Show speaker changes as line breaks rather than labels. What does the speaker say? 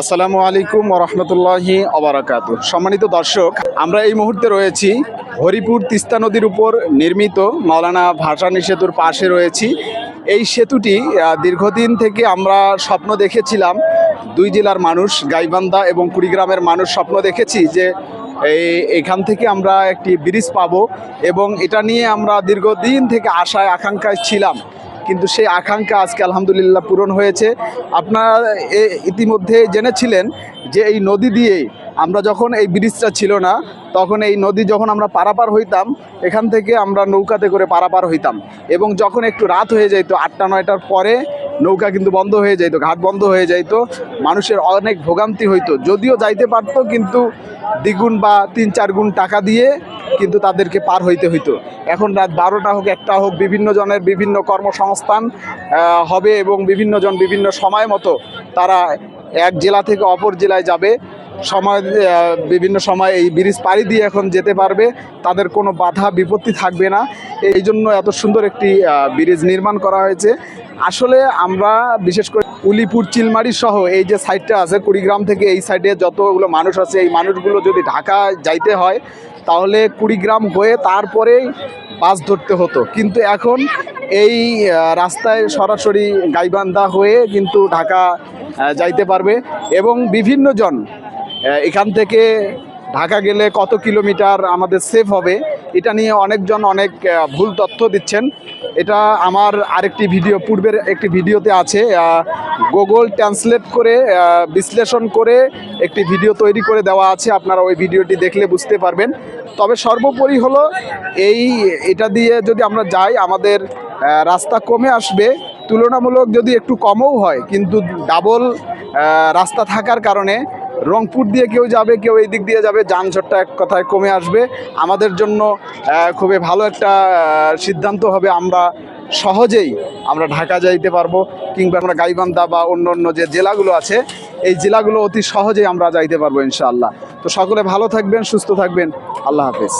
আসসালামু আলাইকুম ওরহমতুল্লাহি অবরাকাত সম্মানিত দর্শক, আমরা এই মুহূর্তে রয়েছি হরিপুর তিস্তা নদীর উপর নির্মিত মাওলানা ভাসানী সেতুর পাশে রয়েছি। এই সেতুটি দীর্ঘদিন থেকে আমরা স্বপ্ন দেখেছিলাম। দুই জেলার মানুষ, গাইবান্ধা এবং কুড়িগ্রামের মানুষ স্বপ্ন দেখেছি যে এখান থেকে আমরা একটি ব্রিজ পাবো এবং এটা নিয়ে আমরা দীর্ঘদিন থেকে আশায়, আকাঙ্ক্ষায় ছিলাম। কিন্তু সেই আকাঙ্ক্ষা আজকে আলহামদুলিল্লাহ পূরণ হয়েছে। আপনারা ইতিমধ্যে জেনেছিলেন যে এই নদী দিয়ে আমরা যখন এই ব্রিজটা ছিল না, তখন এই নদী যখন আমরা পারাপার হইতাম, এখান থেকে আমরা নৌকাতে করে পারাপার হইতাম এবং যখন একটু রাত হয়ে যেত আটটা, নয়টার পরে নৌকা কিন্তু বন্ধ হয়ে যেত ঘাট বন্ধ হয়ে যেত মানুষের অনেক ভোগান্তি হইতো। যদিও যাইতে পারতো, কিন্তু দ্বিগুণ বা তিন, চার গুণ টাকা দিয়ে কিন্তু তাদেরকে পার হইতে হইতো। এখন রাত বারোটা হোক, একটা হোক, বিভিন্ন জনের বিভিন্ন কর্মসংস্থান হবে এবং বিভিন্ন জন বিভিন্ন সময় মতো তারা এক জেলা থেকে অপর জেলায় যাবে। সময় বিভিন্ন সময় এই ব্রিজ পাড়ি দিয়ে এখন যেতে পারবে। তাদের কোনো বাধা, বিপত্তি থাকবে না। এই জন্য এত সুন্দর একটি ব্রিজ নির্মাণ করা হয়েছে। আসলে আমরা, বিশেষ করে উলিপুর, চিলমারি সহ এই যে সাইডটা আছে কুড়িগ্রাম থেকে এই সাইডে যতগুলো মানুষ আছে, এই মানুষগুলো যদি ঢাকা যাইতে হয়, তাহলে কুড়িগ্রাম হয়ে তারপরেই বাস ধরতে হতো। কিন্তু এখন এই রাস্তায় সরাসরি গাইবান্ধা হয়ে কিন্তু ঢাকা যাইতে পারবে এবং বিভিন্ন জন এখান থেকে ঢাকা গেলে কত কিলোমিটার আমাদের সেফ হবে এটা নিয়ে অনেকজন অনেক ভুল তথ্য দিচ্ছেন। এটা আমার আরেকটি ভিডিও, পূর্বের একটি ভিডিওতে আছে। গুগল ট্রান্সলেট করে বিশ্লেষণ করে একটি ভিডিও তৈরি করে দেওয়া আছে। আপনারা ওই ভিডিওটি দেখলে বুঝতে পারবেন। তবে সর্বোপরি হলো এই, এটা দিয়ে যদি আমরা যাই, আমাদের রাস্তা কমে আসবে। তুলনামূলক যদি একটু কমও হয়, কিন্তু ডাবল রাস্তা থাকার কারণে রংপুর দিয়ে কেউ যাবে, কেউ এই দিক দিয়ে যাবে, যানজটটা এক কথায় কমে আসবে। আমাদের জন্য খুবই ভালো একটা সিদ্ধান্ত হবে। আমরা সহজেই আমরা ঢাকা যাইতে পারব কিংবা আমরা গাইবান্ধা বা অন্য অন্য যে জেলাগুলো আছে, এই জেলাগুলো অতি সহজেই আমরা যাইতে পারব ইনশাআল্লাহ। তো সকলে ভালো থাকবেন, সুস্থ থাকবেন। আল্লাহ হাফেজ।